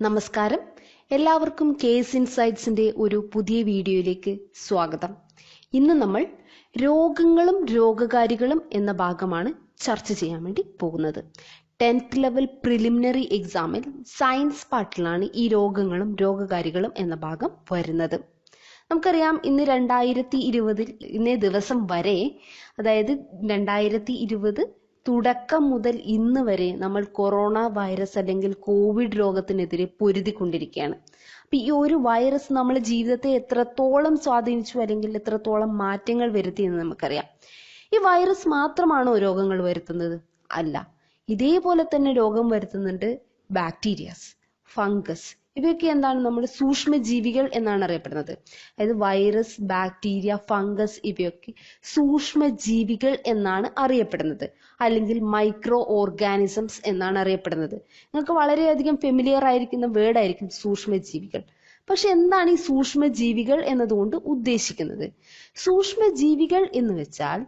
നമസ്കാരം. എല്ലാവർക്കും കേസ് ഇൻസൈറ്റ്സിന്റെ ഒരു പുതിയ വീഡിയോയിലേക്ക് സ്വാഗതം. ഇന്ന് നമ്മൾ രോഗങ്ങളും രോഗകാരികളും എന്ന ഭാഗമാണ് ചർച്ച ചെയ്യാൻ വേണ്ടി പോകുന്നത്. ടെൻത്ത് ലെവൽ പ്രിലിമിനറി എക്സാമിൽ സയൻസ് പാർട്ടിലാണ് ഈ രോഗങ്ങളും രോഗകാരികളും എന്ന ഭാഗം വരുന്നത്. നമുക്കറിയാം ഇന്ന് രണ്ടായിരത്തി ഇരുപതിൽ ഇന്നേ ദിവസം വരെ അതായത് രണ്ടായിരത്തി ഇരുപത് തുടക്കം മുതൽ ഇന്ന് വരെ നമ്മൾ കൊറോണ വൈറസ് അല്ലെങ്കിൽ കോവിഡ് രോഗത്തിനെതിരെ പൊരുതിക്കൊണ്ടിരിക്കുകയാണ്. അപ്പൊ ഈ ഒരു വൈറസ് നമ്മുടെ ജീവിതത്തെ എത്രത്തോളം സ്വാധീനിച്ചു അല്ലെങ്കിൽ എത്രത്തോളം മാറ്റങ്ങൾ വരുത്തി എന്ന് നമുക്കറിയാം. ഈ വൈറസ് മാത്രമാണോ രോഗങ്ങൾ വരുത്തുന്നത്? അല്ല. ഇതേപോലെ തന്നെ രോഗം വരുത്തുന്നുണ്ട് ബാക്ടീരിയാസ് ഫംഗസ് ഇവയൊക്കെ എന്താണ്? നമ്മൾ സൂക്ഷ്മജീവികൾ എന്നാണ് അറിയപ്പെടുന്നത്. അതായത് വൈറസ് ബാക്ടീരിയ ഫംഗസ് ഇവയൊക്കെ സൂക്ഷ്മജീവികൾ എന്നാണ് അറിയപ്പെടുന്നത്. അല്ലെങ്കിൽ മൈക്രോ ഓർഗാനിസംസ് എന്നാണ് അറിയപ്പെടുന്നത്. നിങ്ങൾക്ക് വളരെയധികം ഫെമിലിയർ ആയിരിക്കുന്ന വേർഡ് ആയിരിക്കും സൂക്ഷ്മജീവികൾ. പക്ഷെ എന്താണ് ഈ സൂക്ഷ്മജീവികൾ എന്നതുകൊണ്ട് ഉദ്ദേശിക്കുന്നത്? സൂക്ഷ്മജീവികൾ എന്ന് വെച്ചാൽ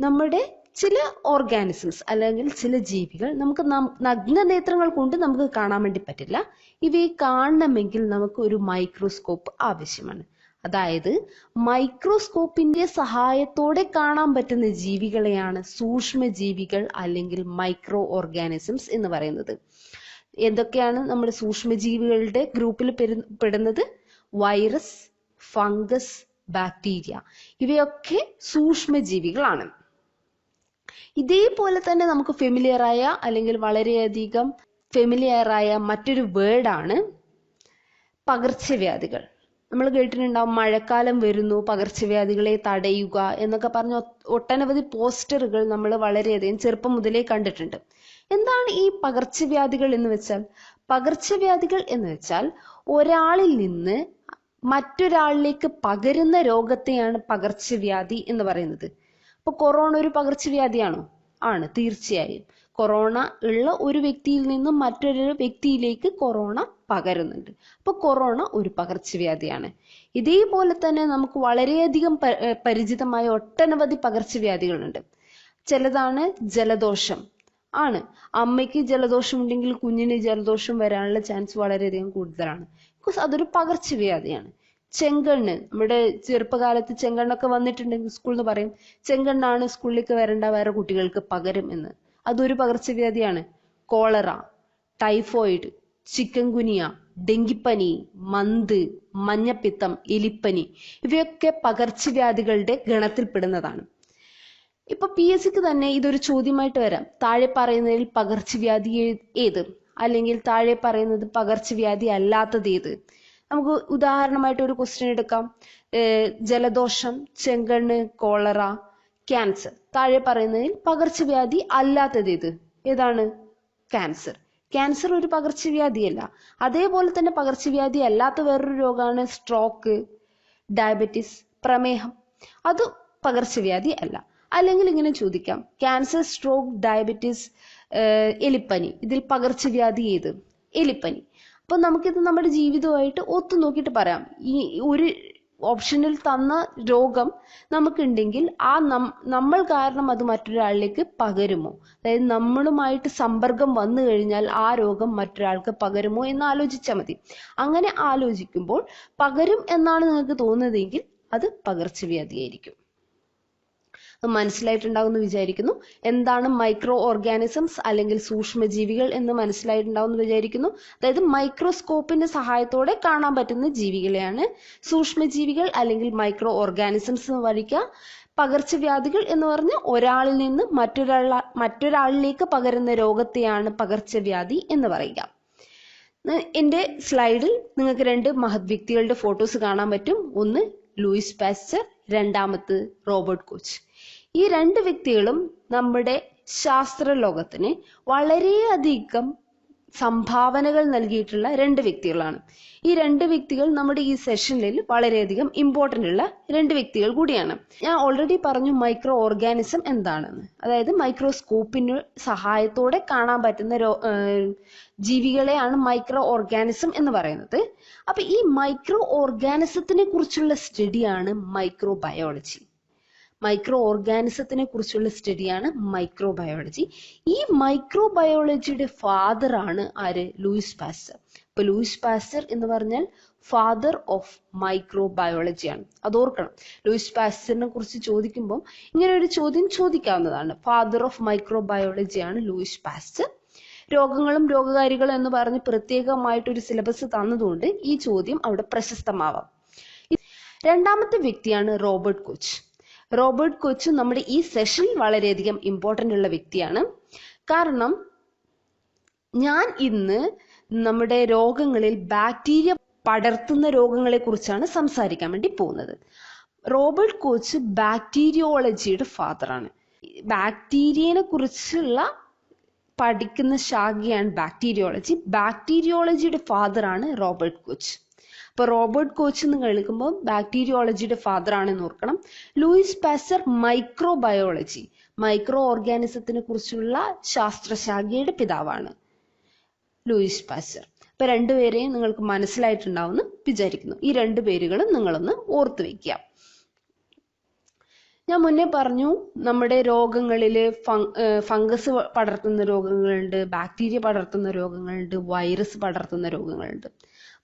നമ്മുടെ ചില ഓർഗാനിസംസ് അല്ലെങ്കിൽ ചില ജീവികൾ നമുക്ക് നഗ്ന നേത്രങ്ങൾ കൊണ്ട് നമുക്ക് കാണാൻ വേണ്ടി പറ്റില്ല. ഇവയെ കാണണമെങ്കിൽ നമുക്ക് ഒരു മൈക്രോസ്കോപ്പ് ആവശ്യമാണ്. അതായത് മൈക്രോസ്കോപ്പിന്റെ സഹായത്തോടെ കാണാൻ പറ്റുന്ന ജീവികളെയാണ് സൂക്ഷ്മജീവികൾ അല്ലെങ്കിൽ മൈക്രോ ഓർഗാനിസംസ് എന്ന് പറയുന്നത്. എന്തൊക്കെയാണ് നമ്മുടെ സൂക്ഷ്മജീവികളുടെ ഗ്രൂപ്പിൽ പെടുന്നത്? Virus fungus bacteria. ഇവയൊക്കെ സൂക്ഷ്മജീവികളാണ്. ഇതേപോലെ തന്നെ നമുക്ക് ഫെമിലിയറായ അല്ലെങ്കിൽ വളരെയധികം ഫെമിലിയറായ മറ്റൊരു വേർഡാണ് പകർച്ചവ്യാധികൾ. നമ്മൾ കേട്ടിട്ടുണ്ടാവും മഴക്കാലം വരുന്നു പകർച്ചവ്യാധികളെ തടയുക എന്നൊക്കെ പറഞ്ഞ ഒട്ടനവധി പോസ്റ്ററുകൾ നമ്മൾ വളരെയധികം ചെറുപ്പം മുതലേ കണ്ടിട്ടുണ്ട്. എന്താണ് ഈ പകർച്ചവ്യാധികൾ എന്ന് വെച്ചാൽ? പകർച്ചവ്യാധികൾ എന്ന് വെച്ചാൽ ഒരാളിൽ നിന്ന് മറ്റൊരാളിലേക്ക് പകരുന്ന രോഗത്തെയാണ് പകർച്ചവ്യാധി എന്ന് പറയുന്നത്. അപ്പൊ കൊറോണ ഒരു പകർച്ചവ്യാധിയാണോ? ആണ് തീർച്ചയായും. കൊറോണ ഉള്ള ഒരു വ്യക്തിയിൽ നിന്നും മറ്റൊരു വ്യക്തിയിലേക്ക് കൊറോണ പകരുന്നുണ്ട്. അപ്പൊ കൊറോണ ഒരു പകർച്ചവ്യാധിയാണ്. ഇതേപോലെ തന്നെ നമുക്ക് വളരെയധികം പരിചിതമായ ഒട്ടനവധി പകർച്ചവ്യാധികളുണ്ട്. ചിലതാണ് ജലദോഷം. ആണ് അമ്മയ്ക്ക് ജലദോഷം ഉണ്ടെങ്കിൽ കുഞ്ഞിന് ജലദോഷം വരാനുള്ള ചാൻസ് വളരെയധികം കൂടുതലാണ്. ബിക്കോസ് അതൊരു പകർച്ചവ്യാധിയാണ്. ചെങ്കണ്ണ്. നമ്മുടെ ചെറുപ്പകാലത്ത് ചെങ്കണ്ണൊക്കെ വന്നിട്ടുണ്ടെങ്കിൽ സ്കൂളിൽ നിന്ന് പറയും ചെങ്കണ്ണാണ് സ്കൂളിലേക്ക് വരേണ്ട വേറെ കുട്ടികൾക്ക് പകരും എന്ന്. അതൊരു പകർച്ചവ്യാധിയാണ്. കോളറ ടൈഫോയിഡ് ചിക്കൻ ഗുനിയ ഡെങ്കിപ്പനി മന്ത് മഞ്ഞപ്പിത്തം എലിപ്പനി ഇവയൊക്കെ പകർച്ചവ്യാധികളുടെ ഗണത്തിൽപ്പെടുന്നതാണ് ഇപ്പൊ പി എസ് സിക്ക് തന്നെ ഇതൊരു ചോദ്യമായിട്ട് വരാം. താഴെ പറയുന്നതിൽ പകർച്ചവ്യാധി ഏത്? അല്ലെങ്കിൽ താഴെ പറയുന്നത് പകർച്ചവ്യാധി അല്ലാത്തത് ഏത്? നമുക്ക് ഉദാഹരണമായിട്ട് ഒരു ക്വസ്റ്റ്യൻ എടുക്കാം. ജലദോഷം ചെങ്കണ്ണ് കോളറ ക്യാൻസർ താഴെ പറയുന്നതിൽ പകർച്ചവ്യാധി അല്ലാത്തത് ഇത് ഏതാണ്? ക്യാൻസർ ക്യാൻസർ ഒരു പകർച്ചവ്യാധിയല്ല. അതേപോലെ തന്നെ പകർച്ചവ്യാധി അല്ലാത്ത വേറൊരു രോഗമാണ് സ്ട്രോക്ക് ഡയബറ്റിസ് പ്രമേഹം. അത് പകർച്ചവ്യാധി അല്ല. അല്ലെങ്കിൽ ഇങ്ങനെ ചോദിക്കാം. ക്യാൻസർ സ്ട്രോക്ക് ഡയബറ്റിസ് എലിപ്പനി. ഇതിൽ പകർച്ചവ്യാധി ഏത്? എലിപ്പനി. അപ്പൊ നമുക്കിത് നമ്മുടെ ജീവിതമായിട്ട് ഒത്തു നോക്കിയിട്ട് പറയാം. ഈ ഒരു ഓപ്ഷനിൽ തന്ന രോഗം നമുക്കുണ്ടെങ്കിൽ ആ നമ്മൾ കാരണം അത് മറ്റൊരാളിലേക്ക് പകരുമോ? അതായത് നമ്മളുമായിട്ട് സമ്പർക്കം വന്നു കഴിഞ്ഞാൽ ആ രോഗം മറ്റൊരാൾക്ക് പകരുമോ എന്ന് ആലോചിച്ചാൽ മതി. അങ്ങനെ ആലോചിക്കുമ്പോൾ പകരും എന്നാണ് നിങ്ങൾക്ക് തോന്നുന്നതെങ്കിൽ അത് പകർച്ചവ്യാധിയായിരിക്കും. മനസ്സിലായിട്ടുണ്ടാവുമെന്ന് വിചാരിക്കുന്നു. എന്താണ് മൈക്രോ ഓർഗാനിസംസ് അല്ലെങ്കിൽ സൂക്ഷ്മജീവികൾ എന്ന് മനസ്സിലായിട്ടുണ്ടാവും എന്ന് വിചാരിക്കുന്നു. അതായത് മൈക്രോസ്കോപ്പിന്റെ സഹായത്തോടെ കാണാൻ പറ്റുന്ന ജീവികളെയാണ് സൂക്ഷ്മജീവികൾ അല്ലെങ്കിൽ മൈക്രോ ഓർഗാനിസംസ് എന്ന് പകർച്ചവ്യാധികൾ എന്ന് പറഞ്ഞ് ഒരാളിൽ നിന്ന് മറ്റൊരാൾ മറ്റൊരാളിലേക്ക് പകരുന്ന രോഗത്തെയാണ് പകർച്ചവ്യാധി എന്ന് പറയുക. എന്റെ സ്ലൈഡിൽ നിങ്ങൾക്ക് രണ്ട് മഹത് വ്യക്തികളുടെ ഫോട്ടോസ് കാണാൻ പറ്റും. ഒന്ന് ലൂയിസ് പാസ്റ്റർ രണ്ടാമത്തെ റോബർട്ട് കോച്ച്. ഈ രണ്ട് വ്യക്തികളും നമ്മുടെ ശാസ്ത്ര ലോകത്തിന് വളരെയധികം സംഭാവനകൾ നൽകിയിട്ടുള്ള രണ്ട് വ്യക്തികളാണ്. ഈ രണ്ട് വ്യക്തികൾ നമ്മുടെ ഈ സെഷനിൽ വളരെയധികം ഇമ്പോർട്ടന്റ് ഉള്ള രണ്ട് വ്യക്തികൾ കൂടിയാണ്. ഞാൻ ഓൾറെഡി പറഞ്ഞു മൈക്രോ ഓർഗാനിസം എന്താണെന്ന്. അതായത് മൈക്രോസ്കോപ്പിന് സഹായത്തോടെ കാണാൻ പറ്റുന്ന ജീവികളെയാണ് മൈക്രോ ഓർഗാനിസം എന്ന് പറയുന്നത്. അപ്പൊ ഈ മൈക്രോ ഓർഗാനിസത്തിനെ കുറിച്ചുള്ള സ്റ്റഡിയാണ് മൈക്രോ ബയോളജി മൈക്രോ ഓർഗാനിസത്തിനെ കുറിച്ചുള്ള സ്റ്റഡിയാണ് മൈക്രോ ബയോളജി ഈ മൈക്രോ ബയോളജിയുടെ ഫാദർ ആണ് ആര്? Louis Pasteur. ഇപ്പൊ ലൂയിസ് പാസ്റ്റർ എന്ന് പറഞ്ഞാൽ ഫാദർ ഓഫ് മൈക്രോ ബയോളജിയാണ് അത് ഓർക്കണം ലൂയിസ് പാസ്റ്ററിനെ കുറിച്ച് ചോദിക്കുമ്പോൾ ഇങ്ങനെ ഒരു ചോദ്യം ചോദിക്കാവുന്നതാണ്. ഫാദർ ഓഫ് മൈക്രോ ബയോളജിയാണ് ലൂയിസ് പാസ്റ്റർ. രോഗങ്ങളും രോഗകാരികളും എന്ന് പറഞ്ഞ് പ്രത്യേകമായിട്ടൊരു സിലബസ് തന്നതുകൊണ്ട് ഈ ചോദ്യം അവിടെ പ്രശസ്തമാവാം. രണ്ടാമത്തെ വ്യക്തിയാണ് റോബർട്ട് കോച്ച്. റോബർട്ട് കോച്ച് നമ്മുടെ ഈ സെഷനിൽ വളരെയധികം ഇമ്പോർട്ടന്റ് ഉള്ള വ്യക്തിയാണ്. കാരണം ഞാൻ ഇന്ന് നമ്മുടെ രോഗങ്ങളിൽ ബാക്ടീരിയ പടർത്തുന്ന രോഗങ്ങളെ കുറിച്ചാണ് സംസാരിക്കാൻ വേണ്ടി പോകുന്നത്. റോബർട്ട് കോച്ച് ബാക്ടീരിയോളജിയുടെ ഫാദറാണ് ബാക്ടീരിയനെ കുറിച്ചുള്ള പഠിക്കുന്ന ശാഖയാണ് ബാക്ടീരിയോളജി ബാക്ടീരിയോളജിയുടെ ഫാദറാണ് റോബർട്ട് കോച്ച്. അപ്പൊ റോബർട്ട് കോച്ച് എന്ന് കേൾക്കുമ്പോൾ ബാക്ടീരിയോളജിയുടെ ഫാദർ ആണെന്ന് ഓർക്കണം. ലൂയിസ് പാസ്റ്റർ മൈക്രോബയോളജി മൈക്രോ ഓർഗാനിസത്തിനെ കുറിച്ചുള്ള ശാസ്ത്രശാഖയുടെ പിതാവാണ് ലൂയിസ് പാസ്റ്റർ ഇപ്പൊ രണ്ടുപേരെയും നിങ്ങൾക്ക് മനസ്സിലായിട്ടുണ്ടാവുമെന്ന് വിചാരിക്കുന്നു. ഈ രണ്ടു പേരുകളും നിങ്ങളൊന്ന് ഓർത്തു വെക്കുക ഞാൻ മുന്നേ പറഞ്ഞു നമ്മുടെ രോഗങ്ങളിൽ ഫംഗസ് പടർത്തുന്ന രോഗങ്ങളുണ്ട് ബാക്ടീരിയ പടർത്തുന്ന രോഗങ്ങളുണ്ട് വൈറസ് പടർത്തുന്ന രോഗങ്ങളുണ്ട്.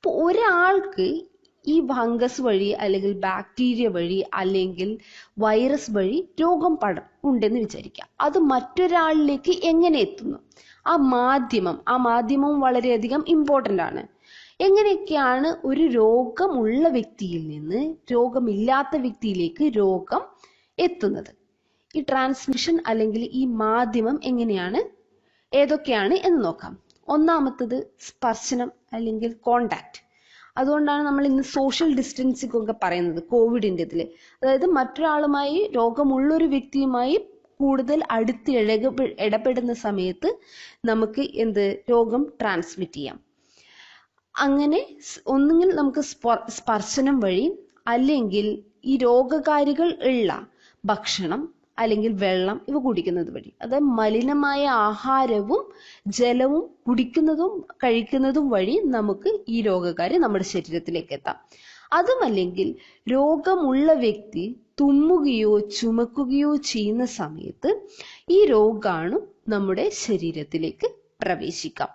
അപ്പോൾ ഒരാൾക്ക് ഈ ഫംഗസ് വഴി അല്ലെങ്കിൽ ബാക്ടീരിയ വഴി അല്ലെങ്കിൽ വൈറസ് വഴി രോഗം പട ഉണ്ടെന്ന് വിചാരിക്കുക. അത് മറ്റൊരാളിലേക്ക് എങ്ങനെ എത്തുന്നു? ആ മാധ്യമം ആ മാധ്യമം വളരെയധികം ഇമ്പോർട്ടന്റ് ആണ്. എങ്ങനെയൊക്കെയാണ് ഒരു രോഗമുള്ള വ്യക്തിയിൽ നിന്ന് രോഗമില്ലാത്ത വ്യക്തിയിലേക്ക് രോഗം എത്തുന്നത്? ഈ ട്രാൻസ്മിഷൻ അല്ലെങ്കിൽ ഈ മാധ്യമം എങ്ങനെയാണ്? ഏതൊക്കെയാണ് എന്ന് നോക്കാം. ഒന്നാമത്തത് സ്പർശനം അല്ലെങ്കിൽ കോണ്ടാക്ട് അതുകൊണ്ടാണ് നമ്മൾ ഇന്ന് സോഷ്യൽ ഡിസ്റ്റൻസിംഗ് ഒക്കെ പറയുന്നത് കോവിഡിന്റെ ഇതിൽ അതായത് മറ്റൊരാളുമായി രോഗമുള്ളൊരു വ്യക്തിയുമായി കൂടുതൽ അടുത്ത് ഇഴക ഇടപെടുന്ന സമയത്ത് നമുക്ക് എന്ത് രോഗം ട്രാൻസ്മിറ്റ് ചെയ്യാം. അങ്ങനെ ഒന്നുകിൽ നമുക്ക് സ്പർശനം വഴി അല്ലെങ്കിൽ ഈ രോഗകാരികൾ ഉള്ള ഭക്ഷണം അല്ലെങ്കിൽ വെള്ളം ഇവ കുടിക്കുന്നത് വഴി. അതായത് മലിനമായ ആഹാരവും ജലവും കുടിക്കുന്നതും കഴിക്കുന്നതും വഴി നമുക്ക് ഈ രോഗകാരി നമ്മുടെ ശരീരത്തിലേക്ക് എത്താം. അതുമല്ലെങ്കിൽ രോഗമുള്ള വ്യക്തി തുമ്മുകയോ ചുമക്കുകയോ ചെയ്യുന്ന സമയത്ത് ഈ രോഗാണു നമ്മുടെ ശരീരത്തിലേക്ക് പ്രവേശിക്കാം.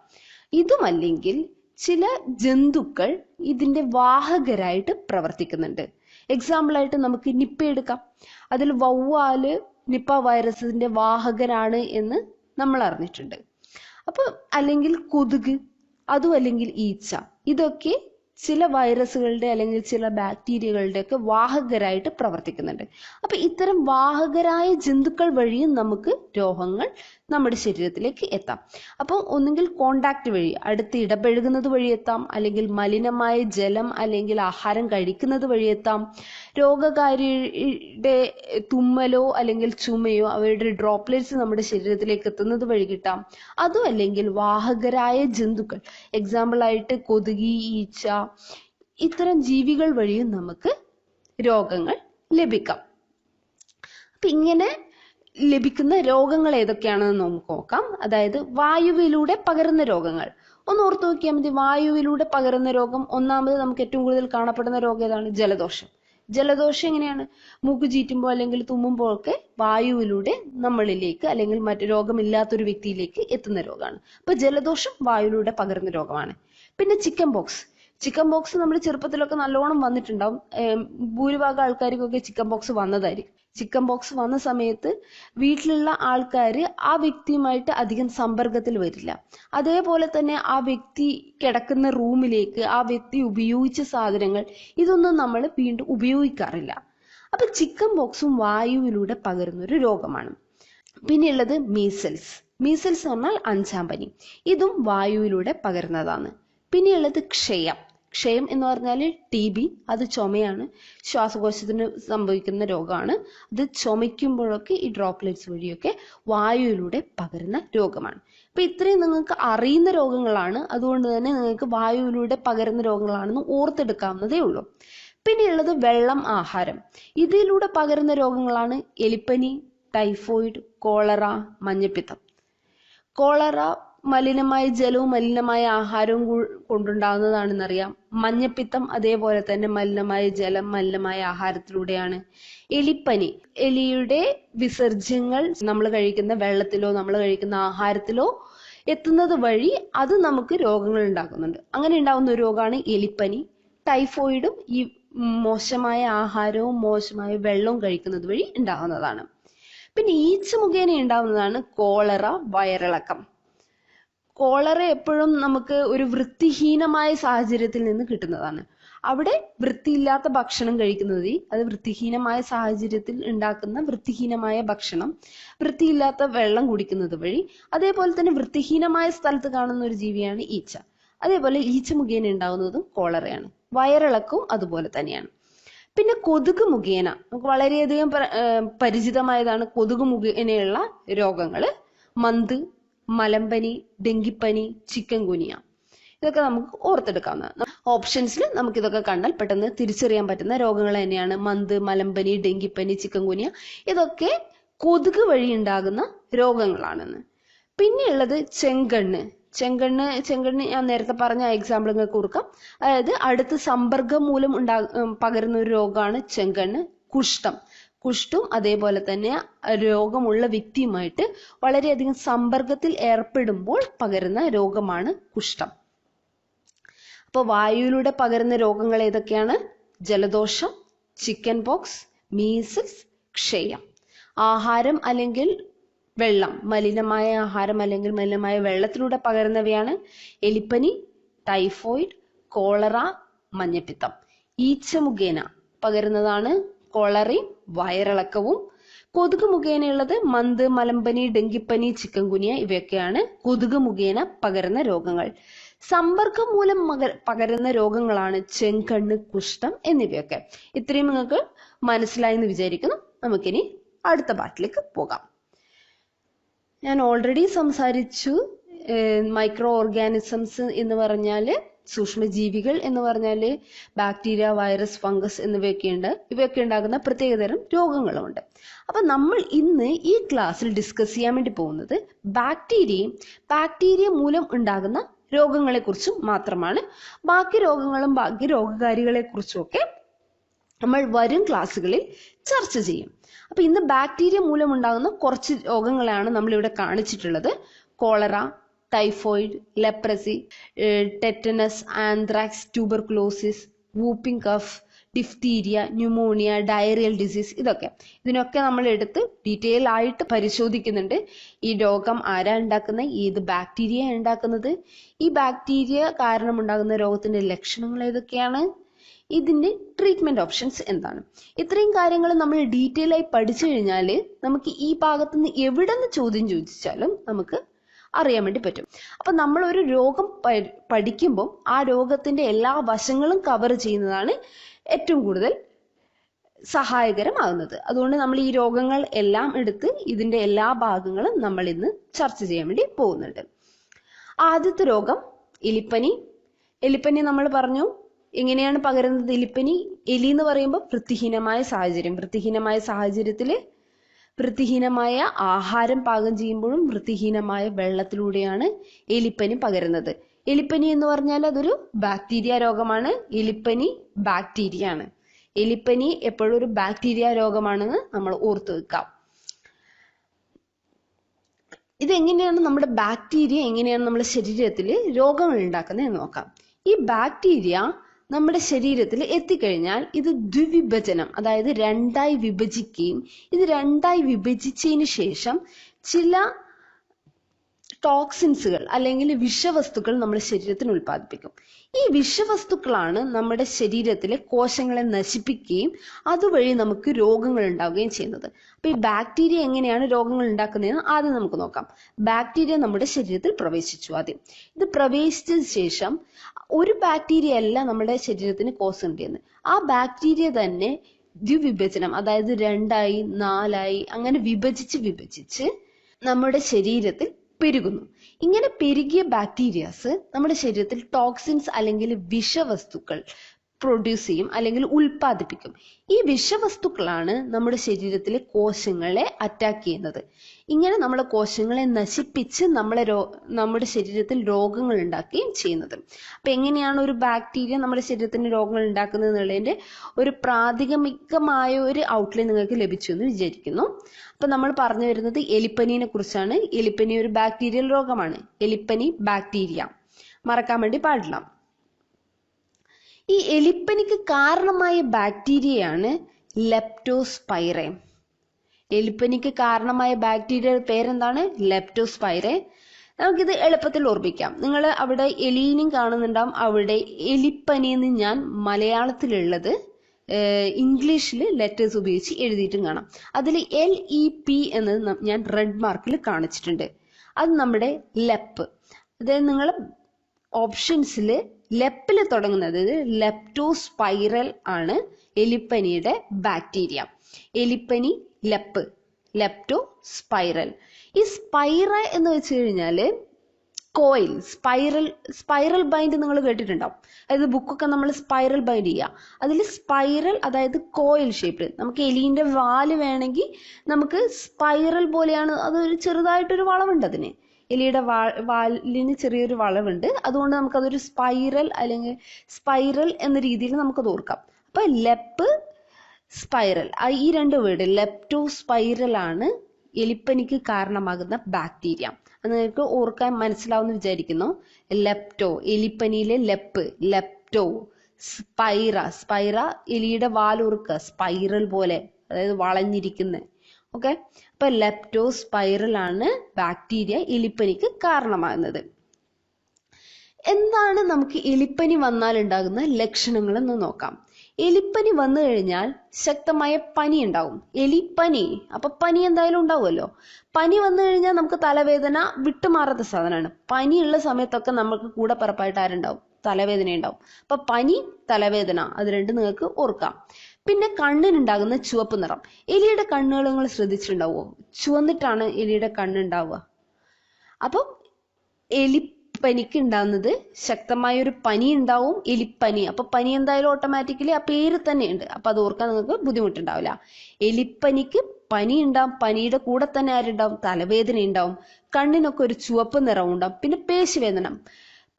ഇതുമല്ലെങ്കിൽ ചില ജന്തുക്കൾ ഇതിന്റെ വാഹകരായിട്ട് പ്രവർത്തിക്കുന്നുണ്ട്. എക്സാമ്പിൾ ആയിട്ട് നമുക്ക് നിപ്പ എടുക്കാം. അതിൽ വവ്വാൽ നിപ്പ വൈറസിന്റെ വാഹകനാണ് എന്ന് നമ്മൾ അറിഞ്ഞിട്ടുണ്ട്. അപ്പൊ അല്ലെങ്കിൽ കൊതുക് അതും അല്ലെങ്കിൽ ഈച്ച ഇതൊക്കെ ചില വൈറസുകളുടെ അല്ലെങ്കിൽ ചില ബാക്ടീരിയകളുടെ ഒക്കെ വാഹകരായിട്ട് പ്രവർത്തിക്കുന്നുണ്ട്. അപ്പൊ ഇത്തരം വാഹകരായ ജന്തുക്കൾ വഴിയും നമുക്ക് രോഗങ്ങൾ നമ്മുടെ ശരീരത്തിലേക്ക് എത്താം. അപ്പോൾ ഒന്നുകിൽ കോണ്ടാക്ട് വഴി അടുത്ത് ഇടപഴകുന്നത് വഴി എത്താം അല്ലെങ്കിൽ മലിനമായ ജലം അല്ലെങ്കിൽ ആഹാരം കഴിക്കുന്നത് വഴി എത്താം. രോഗകാരിയുടെ തുമ്മലോ അല്ലെങ്കിൽ ചുമയോ അവരുടെ ഡ്രോപ്ലെറ്റ്സ് നമ്മുടെ ശരീരത്തിലേക്ക് എത്തുന്നത് വഴി കിട്ടാം. അതും അല്ലെങ്കിൽ വാഹകരായ ജന്തുക്കൾ എക്സാമ്പിളായിട്ട് കൊതുകി ഈച്ച ഇത്തരം ജീവികൾ വഴിയും നമുക്ക് രോഗങ്ങൾ ലഭിക്കാം. അപ്പൊ ഇങ്ങനെ ലഭിക്കുന്ന രോഗങ്ങൾ ഏതൊക്കെയാണെന്ന് നമുക്ക് നോക്കാം. അതായത് വായുവിലൂടെ പകരുന്ന രോഗങ്ങൾ. ഒന്ന് ഓർത്ത് നോക്കിയാൽ മതി. വായുവിലൂടെ പകരുന്ന രോഗം. ഒന്നാമത് നമുക്ക് ഏറ്റവും കൂടുതൽ കാണപ്പെടുന്ന രോഗം ഏതാണ്? ജലദോഷം. ജലദോഷം എങ്ങനെയാണ്? മൂക്ക് ചീറ്റുമ്പോൾ അല്ലെങ്കിൽ തുമ്മുമ്പോൾ ഒക്കെ വായുവിലൂടെ നമ്മളിലേക്ക് അല്ലെങ്കിൽ മറ്റു രോഗമില്ലാത്തൊരു വ്യക്തിയിലേക്ക് എത്തുന്ന രോഗമാണ്. അപ്പൊ ജലദോഷം വായുവിലൂടെ പകരുന്ന രോഗമാണ്. പിന്നെ ചിക്കൻ ബോക്സ് ചിക്കൻ ബോക്സ് നമ്മൾ ചെറുപ്പത്തിലൊക്കെ നല്ലോണം വന്നിട്ടുണ്ടാവും. ഭൂരിഭാഗം ആൾക്കാർക്കൊക്കെ ചിക്കൻ ബോക്സ് വന്നതായിരിക്കും. ചിക്കൻ ബോക്സ് വന്ന സമയത്ത് വീട്ടിലുള്ള ആൾക്കാർ ആ വ്യക്തിയുമായിട്ട് അധികം സമ്പർക്കത്തിൽ വരില്ല. അതേപോലെ തന്നെ ആ വ്യക്തി കിടക്കുന്ന റൂമിലേക്ക് ആ വ്യക്തി ഉപയോഗിച്ച സാധനങ്ങൾ ഇതൊന്നും നമ്മൾ വീണ്ടും ഉപയോഗിക്കാറില്ല. അപ്പൊ ചിക്കൻ ബോക്സും വായുവിലൂടെ പകരുന്ന ഒരു രോഗമാണ്. പിന്നെയുള്ളത് മീസൽസ്. മീസൽസ് പറഞ്ഞാൽ അഞ്ചാം പനി. ഇതും വായുവിലൂടെ പകരുന്നതാണ്. പിന്നെയുള്ളത് ക്ഷയം. ക്ഷയം എന്ന് പറഞ്ഞാൽ ടി ബി അത് ചുമയാണ്. ശ്വാസകോശത്തിന് സംഭവിക്കുന്ന രോഗമാണ്. അത് ചുമയ്ക്കുമ്പോഴൊക്കെ ഈ ഡ്രോപ്ലെറ്റ്സ് വഴിയൊക്കെ വായുവിലൂടെ പകരുന്ന രോഗമാണ്. അപ്പൊ ഇത്രയും നിങ്ങൾക്ക് അറിയുന്ന രോഗങ്ങളാണ്. അതുകൊണ്ട് തന്നെ നിങ്ങൾക്ക് വായുവിലൂടെ പകരുന്ന രോഗങ്ങളാണെന്ന് ഓർത്തെടുക്കാവുന്നതേ ഉള്ളൂ. പിന്നെയുള്ളത് വെള്ളം ആഹാരം. ഇതിലൂടെ പകരുന്ന രോഗങ്ങളാണ് എലിപ്പനി ടൈഫോയിഡ് കോളറ മഞ്ഞപ്പിത്തം. കോളറ മലിനമായ ജലവും മലിനമായ ആഹാരവും കൊണ്ടുണ്ടാകുന്നതാണെന്നറിയാം. മഞ്ഞപ്പിത്തം അതേപോലെ തന്നെ മലിനമായ ജലം മലിനമായ ആഹാരത്തിലൂടെയാണ്. എലിപ്പനി എലിയുടെ വിസർജ്യങ്ങൾ നമ്മൾ കഴിക്കുന്ന വെള്ളത്തിലോ നമ്മൾ കഴിക്കുന്ന ആഹാരത്തിലോ എത്തുന്നത് വഴി അത് നമുക്ക് രോഗങ്ങൾ ഉണ്ടാക്കുന്നുണ്ട്. അങ്ങനെ ഉണ്ടാകുന്ന ഒരു രോഗമാണ് എലിപ്പനി. ടൈഫോയിഡും ഈ മോശമായ ആഹാരവും മോശമായ വെള്ളവും കഴിക്കുന്നത് വഴി ഉണ്ടാകുന്നതാണ്. പിന്നെ ഈച്ച മുഖേന ഉണ്ടാകുന്നതാണ് കോളറ വയറിളക്കം. കോളറ എപ്പോഴും നമുക്ക് ഒരു വൃത്തിഹീനമായ സാഹചര്യത്തിൽ നിന്ന് കിട്ടുന്നതാണ്. അവിടെ വൃത്തിയില്ലാത്ത ഭക്ഷണം കഴിക്കുന്നത് അത് വൃത്തിഹീനമായ സാഹചര്യത്തിൽ ഉണ്ടാക്കുന്ന വൃത്തിഹീനമായ ഭക്ഷണം വൃത്തിയില്ലാത്ത വെള്ളം കുടിക്കുന്നത് വഴി അതേപോലെ തന്നെ വൃത്തിഹീനമായ സ്ഥലത്ത് കാണുന്ന ഒരു ജീവിയാണ് ഈച്ച. അതേപോലെ ഈച്ച മുഖേന ഉണ്ടാകുന്നതും കോളറയാണ്. വയറിളക്കവും അതുപോലെ തന്നെയാണ്. പിന്നെ കൊതുക് മുഖേന നമുക്ക് വളരെയധികം പരിചിതമായതാണ് കൊതുക് മുഖേനയുള്ള രോഗങ്ങൾ. മന്ത് മലമ്പനി ഡെങ്കിപ്പനി ചിക്കൻ ഗുനിയ ഇതൊക്കെ നമുക്ക് ഓർത്തെടുക്കാവുന്നതാണ്. ഓപ്ഷൻസിൽ നമുക്ക് ഇതൊക്കെ കണ്ടാൽ പെട്ടെന്ന് തിരിച്ചറിയാൻ പറ്റുന്ന രോഗങ്ങൾ തന്നെയാണ് മന്ത് മലമ്പനി ഡെങ്കിപ്പനി ചിക്കൻ ഗുനിയ ഇതൊക്കെ കൊതുക് വഴി ഉണ്ടാകുന്ന രോഗങ്ങളാണെന്ന്. പിന്നെയുള്ളത് ചെങ്കണ്ണ്. ചെങ്കണ്ണ് ചെങ്കണ്ണ് ഞാൻ നേരത്തെ പറഞ്ഞ എക്സാമ്പിൾ നിങ്ങൾക്ക് കൊടുക്കാം. അതായത് അടുത്ത് സമ്പർക്കം മൂലം ഉണ്ടാ പകരുന്ന ഒരു രോഗമാണ് ചെങ്കണ്ണ്. കുഷ്ഠം. കുഷ്ഠവും അതേപോലെ തന്നെ രോഗമുള്ള വ്യക്തിയുമായിട്ട് വളരെയധികം സമ്പർക്കത്തിൽ ഏർപ്പെടുമ്പോൾ പകരുന്ന രോഗമാണ് കുഷ്ഠം. അപ്പോൾ വായുവിലൂടെ പകരുന്ന രോഗങ്ങൾ ഏതൊക്കെയാണ്? ജലദോഷം ചിക്കൻ പോക്സ് മീസിൽസ് ക്ഷയം. ആഹാരം അല്ലെങ്കിൽ വെള്ളം മലിനമായ ആഹാരം അല്ലെങ്കിൽ മലിനമായ വെള്ളത്തിലൂടെ പകരുന്നവയാണ് എലിപ്പനി ടൈഫോയിഡ് കോളറ മഞ്ഞപ്പിത്തം. ഈച്ച മുഖേന പകരുന്നതാണ് കോളറയും വയറിളക്കവും കൊതുക് മുഖേനയുള്ളത് മന്ത് മലമ്പനി ഡെങ്കിപ്പനി ചിക്കൻ ഗുനിയ ഇവയൊക്കെയാണ് കൊതുക് മുഖേന പകരുന്ന രോഗങ്ങൾ. സമ്പർക്കം മൂലം പകരുന്ന രോഗങ്ങളാണ് ചെങ്കണ്ണ് കുഷ്ഠം എന്നിവയൊക്കെ. ഇത്രയും നിങ്ങൾക്ക് മനസ്സിലായി എന്ന് വിചാരിക്കുന്നു. നമുക്കിനി അടുത്ത പാട്ടിലേക്ക് പോകാം. ഞാൻ ഓൾറെഡി സംസാരിച്ചു മൈക്രോ ഓർഗാനിസംസ് എന്ന് പറഞ്ഞാൽ സൂക്ഷ്മജീവികൾ എന്ന് പറഞ്ഞാൽ ബാക്ടീരിയ വൈറസ് ഫംഗസ് എന്നിവയൊക്കെയുണ്ട് ഇവയൊക്കെ ഉണ്ടാകുന്ന പ്രത്യേകതരം രോഗങ്ങളുമുണ്ട്. അപ്പൊ നമ്മൾ ഇന്ന് ഈ ക്ലാസ്സിൽ ഡിസ്കസ് ചെയ്യാൻ വേണ്ടി പോകുന്നത് ബാക്ടീരിയയും ബാക്ടീരിയ മൂലം ഉണ്ടാകുന്ന രോഗങ്ങളെ കുറിച്ചും മാത്രമാണ്. ബാക്കി രോഗങ്ങളും ബാക്കി രോഗകാരികളെ ഒക്കെ നമ്മൾ വരും ക്ലാസ്സുകളിൽ ചർച്ച ചെയ്യും. അപ്പൊ ഇന്ന് ബാക്ടീരിയ മൂലം ഉണ്ടാകുന്ന കുറച്ച് രോഗങ്ങളാണ് നമ്മൾ ഇവിടെ കാണിച്ചിട്ടുള്ളത്. Cholera typhoid leprosy tetanus anthrax tuberculosis whooping cough diphtheria pneumonia diarrhoeal disease ഇതൊക്കെ. ഇതിനൊക്കെ നമ്മൾ എടുത്ത് ഡീറ്റെയിൽ ആയിട്ട് പരിശോധിക്കുന്നുണ്ട്. ഈ രോഗം ആരാ ഉണ്ടാക്കുന്നത് ഏത് ബാക്ടീരിയ ഉണ്ടാക്കുന്നത്? ഈ ബാക്ടീരിയ കാരണം ഉണ്ടാകുന്ന രോഗത്തിന്റെ ലക്ഷണങ്ങൾ ഏതൊക്കെയാണ്? ഇതിന്റെ ട്രീറ്റ്മെന്റ് ഓപ്ഷൻസ് എന്താണ്? ഇത്രയും കാര്യങ്ങൾ നമ്മൾ ഡീറ്റെയിൽ ആയി പഠിച്ചു കഴിഞ്ഞാൽ നമുക്ക് ഈ ഭാഗത്തുനിന്ന് എവിടെ നിന്ന് ചോദ്യം ചോദിച്ചാലും നമുക്ക് അറിയാൻ വേണ്ടി പറ്റും. അപ്പൊ നമ്മൾ ഒരു രോഗം പഠിക്കുമ്പോൾ ആ രോഗത്തിന്റെ എല്ലാ വശങ്ങളും കവർ ചെയ്യുന്നതാണ് ഏറ്റവും കൂടുതൽ സഹായകരമാകുന്നത്. അതുകൊണ്ട് നമ്മൾ ഈ രോഗങ്ങൾ എല്ലാം എടുത്ത് ഇതിന്റെ എല്ലാ ഭാഗങ്ങളും നമ്മൾ ഇന്ന് ചർച്ച ചെയ്യാൻ വേണ്ടി പോകുന്നുണ്ട്. ആദ്യത്തെ രോഗം എലിപ്പനി. എലിപ്പനി നമ്മൾ പറഞ്ഞു എങ്ങനെയാണ് പകരുന്നത് എലിപ്പനി? എലി എന്ന് പറയുമ്പോൾ വൃത്തിഹീനമായ സാഹചര്യം. വൃത്തിഹീനമായ സാഹചര്യത്തിൽ വൃത്തിഹീനമായ ആഹാരം പാകം ചെയ്യുമ്പോഴും വൃത്തിഹീനമായ വെള്ളത്തിലൂടെയാണ് എലിപ്പനി പകരുന്നത്. എലിപ്പനി എന്ന് പറഞ്ഞാൽ അതൊരു ബാക്ടീരിയ രോഗമാണ്. എലിപ്പനി ബാക്ടീരിയ ആണ്. എലിപ്പനി എപ്പോഴും ഒരു ബാക്ടീരിയ രോഗമാണെന്ന് നമ്മൾ ഓർത്തു വെക്കാം. ഇതെങ്ങനെയാണ് നമ്മുടെ ബാക്ടീരിയ എങ്ങനെയാണ് നമ്മുടെ ശരീരത്തിൽ രോഗങ്ങൾ ഉണ്ടാക്കുന്നത് എന്ന് നോക്കാം. ഈ ബാക്ടീരിയ നമ്മുടെ ശരീരത്തിൽ എത്തിക്കഴിഞ്ഞാൽ ഇത് ദ്വിവിഭജനം അതായത് രണ്ടായി വിഭജിക്കുകയും ഇത് രണ്ടായി വിഭജിച്ചതിന് ശേഷം ചില ടോക്സിൻസുകൾ അല്ലെങ്കിൽ വിഷവസ്തുക്കൾ നമ്മുടെ ശരീരത്തിന് ഉൽപ്പാദിപ്പിക്കും. ഈ വിഷവസ്തുക്കളാണ് നമ്മുടെ ശരീരത്തിലെ കോശങ്ങളെ നശിപ്പിക്കുകയും അതുവഴി നമുക്ക് രോഗങ്ങൾ ഉണ്ടാവുകയും ചെയ്യുന്നത്. അപ്പൊ ഈ ബാക്ടീരിയ എങ്ങനെയാണ് രോഗങ്ങൾ ഉണ്ടാക്കുന്നതെന്ന് ആദ്യം നമുക്ക് നോക്കാം. ബാക്ടീരിയ നമ്മുടെ ശരീരത്തിൽ പ്രവേശിച്ചു ആദ്യം. ഇത് പ്രവേശിച്ചതിന് ശേഷം ഒരു ബാക്ടീരിയ അല്ല നമ്മുടെ ശരീരത്തിന് കോസ് ഉണ്ടായിരുന്നത് ആ ബാക്ടീരിയ തന്നെ ദ്വിവിഭജനം അതായത് രണ്ടായി നാലായി അങ്ങനെ വിഭജിച്ച് വിഭജിച്ച് നമ്മുടെ ശരീരത്തിൽ പെരുകുന്നു. ഇങ്ങനെ പെരുകിയ ബാക്ടീരിയാസ് നമ്മുടെ ശരീരത്തിൽ ടോക്സിൻസ് അല്ലെങ്കിൽ വിഷവസ്തുക്കൾ പ്രൊഡ്യൂസ് ചെയ്യും അല്ലെങ്കിൽ ഉൽപ്പാദിപ്പിക്കും. ഈ വിഷവസ്തുക്കളാണ് നമ്മുടെ ശരീരത്തിലെ കോശങ്ങളെ അറ്റാക്ക് ചെയ്യുന്നത്. ഇങ്ങനെ നമ്മളെ കോശങ്ങളെ നശിപ്പിച്ച് നമ്മളെ രോ നമ്മുടെ ശരീരത്തിൽ രോഗങ്ങൾ ഉണ്ടാക്കുകയും ചെയ്യുന്നത്. അപ്പൊ എങ്ങനെയാണ് ഒരു ബാക്ടീരിയ നമ്മുടെ ശരീരത്തിന് രോഗങ്ങൾ ഉണ്ടാക്കുന്നത് എന്നുള്ളതിന്റെ ഒരു പ്രാഥമികമായ ഒരു ഔട്ട്ലൈൻ നിങ്ങൾക്ക് ലഭിച്ചു എന്ന് വിചാരിക്കുന്നു. അപ്പൊ നമ്മൾ പറഞ്ഞു വരുന്നത് എലിപ്പനിനെ കുറിച്ചാണ്. എലിപ്പനി ഒരു ബാക്ടീരിയൽ രോഗമാണ്. എലിപ്പനി ബാക്ടീരിയ മറക്കാൻ വേണ്ടി പാടില്ല. ഈ എലിപ്പനിക്ക് കാരണമായ ബാക്ടീരിയയാണ് ലെപ്റ്റോസ്പൈറെ എലിപ്പനിക്ക് കാരണമായ ബാക്ടീരിയയുടെ പേരെന്താണ്? ലെപ്റ്റോസ്പൈറെ നമുക്കിത് എളുപ്പത്തിൽ ഓർമ്മിക്കാം. നിങ്ങൾ അവിടെ എലീനും കാണുന്നുണ്ടാവും. അവിടെ എലിപ്പനി എന്ന് ഞാൻ മലയാളത്തിലുള്ളത് ഇംഗ്ലീഷിൽ ലെറ്റേഴ്സ് ഉപയോഗിച്ച് എഴുതിയിട്ടും കാണാം. അതിൽ എൽ ഇ പി എന്നത് ഞാൻ റെഡ് മാർക്കിൽ കാണിച്ചിട്ടുണ്ട്. അത് നമ്മുടെ ലെപ്പ് അതായത് നിങ്ങൾ ഓപ്ഷൻസിൽ ലെപ്പിൽ തുടങ്ങുന്നത് ലെപ്റ്റോ സ്പൈറൽ ആണ് എലിപ്പനിയുടെ ബാക്ടീരിയ. എലിപ്പനി ലെപ്പ് ലെപ്റ്റോ സ്പൈറൽ. ഈ സ്പൈറ എന്ന് വെച്ച് കഴിഞ്ഞാൽ കോയിൽ സ്പൈറൽ സ്പൈറൽ ബൈൻഡ് നിങ്ങൾ കേട്ടിട്ടുണ്ടാവും. അതായത് ബുക്കൊക്കെ നമ്മൾ സ്പൈറൽ ബൈൻഡ് ചെയ്യുക അതിൽ സ്പൈറൽ അതായത് കോയിൽ ഷേപ്പിൽ നമുക്ക് എലീന്റെ വാൽ വേണമെങ്കിൽ നമുക്ക് സ്പൈറൽ പോലെയാണ് അതൊരു ചെറുതായിട്ടൊരു വളവുണ്ട് അതിന്. എലിയുടെ വാ വാലിന് ചെറിയൊരു വളവുണ്ട്. അതുകൊണ്ട് നമുക്കതൊരു സ്പൈറൽ അല്ലെങ്കിൽ സ്പൈറൽ എന്ന രീതിയിൽ നമുക്കത് ഓർക്കാം. അപ്പൊ ലെപ്പ് സ്പൈറൽ ഈ രണ്ട് വേർഡ് ലെപ്റ്റോ സ്പൈറൽ ആണ് എലിപ്പനിക്ക് കാരണമാകുന്ന ബാക്ടീരിയ അത് നിങ്ങൾക്ക് ഓർക്കാൻ മനസ്സിലാവുമെന്ന് വിചാരിക്കുന്നു. ലെപ്റ്റോ എലിപ്പനിയിലെ ലെപ്പ് ലെപ്റ്റോ സ്പൈറ സ്പൈറ എലിയുടെ വാലോർക്കുക സ്പൈറൽ പോലെ അതായത് വളഞ്ഞിരിക്കുന്ന. ഓക്കെ അപ്പൊ ലെപ്റ്റോ സ്പൈറൽ ആണ് ബാക്ടീരിയ എലിപ്പനിക്ക് കാരണമാകുന്നത്. എന്താണ് നമുക്ക് എലിപ്പനി വന്നാൽ ഉണ്ടാകുന്ന ലക്ഷണങ്ങൾ എന്ന് നോക്കാം. എലിപ്പനി വന്നു കഴിഞ്ഞാൽ ശക്തമായ പനി ഉണ്ടാവും. എലിപ്പനി. അപ്പൊ പനി എന്തായാലും ഉണ്ടാവുമല്ലോ. പനി വന്നു കഴിഞ്ഞാൽ നമുക്ക് തലവേദന വിട്ടുമാറാത്ത സാധനമാണ്. പനിയുള്ള സമയത്തൊക്കെ നമുക്ക് കൂടെ പറപ്പായിട്ട് ആരുണ്ടാവും? തലവേദന ഉണ്ടാവും അപ്പൊ പനി തലവേദന അത് രണ്ട് നിങ്ങൾക്ക് ഓർക്കാം. പിന്നെ കണ്ണിനുണ്ടാകുന്ന ചുവപ്പ് നിറം. എലിയുടെ കണ്ണുകൾ നിങ്ങൾ ശ്രദ്ധിച്ചിട്ടുണ്ടാവോ? ചുവന്നിട്ടാണ് എലിയുടെ കണ്ണുണ്ടാവുക. എലി പനിക്ക് ഉണ്ടാകുന്നത് ശക്തമായ ഒരു പനി ഉണ്ടാവും എലിപ്പനി. അപ്പൊ പനി എന്തായാലും ഓട്ടോമാറ്റിക്കലി ആ പേര് തന്നെ ഉണ്ട് അപ്പൊ അത് ഓർക്കാൻ നിങ്ങൾക്ക് ബുദ്ധിമുട്ടുണ്ടാവില്ല. എലിപ്പനിക്ക് പനി ഉണ്ടാവും പനിയുടെ കൂടെ തന്നെ ആരുണ്ടാവും? തലവേദന ഉണ്ടാവും കണ്ണിനൊക്കെ ഒരു ചുവപ്പ് നിറം ഉണ്ടാവും പിന്നെ പേശിവേദന.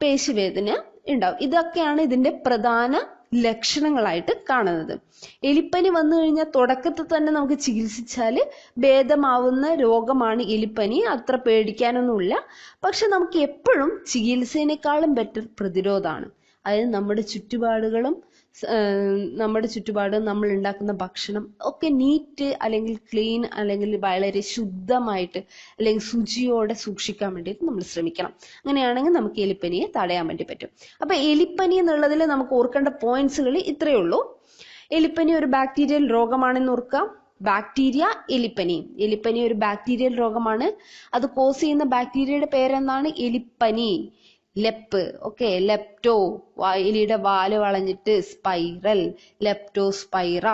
പേശിവേദന ഉണ്ടാവും. ഇതൊക്കെയാണ് ഇതിന്റെ പ്രധാന ലക്ഷണങ്ങളായിട്ട് കാണുന്നത്. എലിപ്പനി വന്നു കഴിഞ്ഞാൽ തുടക്കത്തിൽ തന്നെ നമുക്ക് ചികിത്സിച്ചാൽ ഭേദമാവുന്ന രോഗമാണ് എലിപ്പനി. അത്ര പേടിക്കാനൊന്നുമില്ല. പക്ഷെ നമുക്ക് എപ്പോഴും ചികിത്സേനേക്കാളും ബെറ്റർ പ്രതിരോധമാണ്. അതായത് നമ്മുടെ ചുറ്റുപാടുകളും നമ്മുടെ ചുറ്റുപാട് നമ്മൾ ഉണ്ടാക്കുന്ന ഭക്ഷണം ഒക്കെ നീറ്റ് അല്ലെങ്കിൽ ക്ലീൻ അല്ലെങ്കിൽ വളരെ ശുദ്ധമായിട്ട് അല്ലെങ്കിൽ ശുചിയോടെ സൂക്ഷിക്കാൻ വേണ്ടിയിട്ട് നമ്മൾ ശ്രമിക്കണം. അങ്ങനെയാണെങ്കിൽ നമുക്ക് എലിപ്പനിയെ തടയാൻ വേണ്ടി പറ്റും. അപ്പൊ എലിപ്പനി എന്നുള്ളതിൽ നമുക്ക് ഓർക്കേണ്ട പോയിന്റ്സുകൾ ഇത്രയേ ഉള്ളൂ. എലിപ്പനി ഒരു ബാക്ടീരിയൽ രോഗമാണെന്ന് ഓർക്കാം ബാക്ടീരിയ എലിപ്പനി. എലിപ്പനി ഒരു ബാക്ടീരിയൽ രോഗമാണ്. അത് കോസ് ചെയ്യുന്ന ബാക്ടീരിയയുടെ പേരെന്താണ്? എലിപ്പനി. ലെപ്പ്. Okay lepto. എലിയുടെ വാൽ വളഞ്ഞിട്ട് സ്പൈറൽ. ലെപ്റ്റോ സ്പൈറ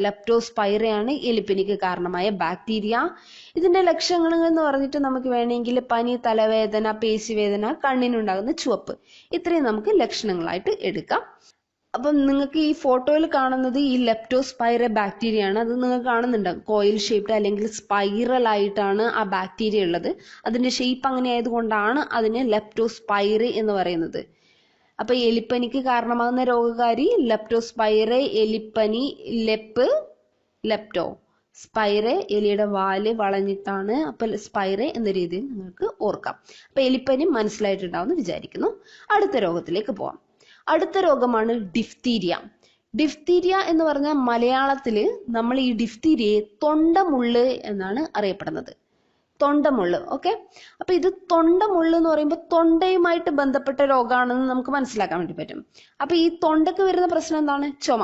ലെപ്റ്റോ സ്പൈറയാണ് എലിപ്പനിക്ക് കാരണമായ ബാക്ടീരിയ. ഇതിന്റെ ലക്ഷണങ്ങൾ എന്ന് പറഞ്ഞിട്ട് നമുക്ക് വേണമെങ്കിൽ പനി തലവേദന പേശിവേദന കണ്ണിനുണ്ടാകുന്ന ചുവപ്പ്. ഇത്രയും നമുക്ക് ലക്ഷണങ്ങളായിട്ട് എടുക്കാം. അപ്പം നിങ്ങൾക്ക് ഈ ഫോട്ടോയിൽ കാണുന്നത് ഈ ലെപ്റ്റോസ്പൈറ ബാക്ടീരിയ ആണ്. അത് നിങ്ങൾ കാണുന്നുണ്ട്? കോയിൽ ഷേപ്ഡ് അല്ലെങ്കിൽ സ്പൈറൽ ആയിട്ടാണ് ആ ബാക്ടീരിയ ഉള്ളത്. അതിന്റെ ഷേപ്പ് അങ്ങനെ ആയതുകൊണ്ടാണ് അതിന് ലെപ്റ്റോസ്പൈറ എന്ന് പറയുന്നത്. അപ്പൊ എലിപ്പനിക്ക് കാരണമാകുന്ന രോഗകാരി ലെപ്റ്റോസ്പൈറ എലിപ്പനി ലെപ്പ് ലെപ്റ്റോ സ്പൈറ എലിയുടെ വാൽ വളഞ്ഞിട്ടാണ് അപ്പൊ സ്പൈറ എന്ന രീതിയിൽ നിങ്ങൾക്ക് ഓർക്കാം. അപ്പൊ എലിപ്പനി മനസ്സിലായിട്ടുണ്ടാവും എന്ന് വിചാരിക്കുന്നു. അടുത്ത രോഗത്തിലേക്ക് പോവാം. അടുത്ത രോഗമാണ് ഡിഫ്തീരിയ ഡിഫ്തീരിയ എന്ന് പറഞ്ഞാൽ മലയാളത്തിൽ നമ്മൾ ഈ ഡിഫ്തീരിയയെ തൊണ്ടമുള്ള് എന്നാണ് അറിയപ്പെടുന്നത്. തൊണ്ടമുള്ള് ഓക്കെ അപ്പൊ ഇത് തൊണ്ടമുള്ള് എന്ന് പറയുമ്പോൾ തൊണ്ടയുമായിട്ട് ബന്ധപ്പെട്ട രോഗമാണെന്ന് നമുക്ക് മനസ്സിലാക്കാൻ വേണ്ടി പറ്റും. അപ്പൊ ഈ തൊണ്ടക്ക് വരുന്ന പ്രശ്നം എന്താണ്? ചുമ.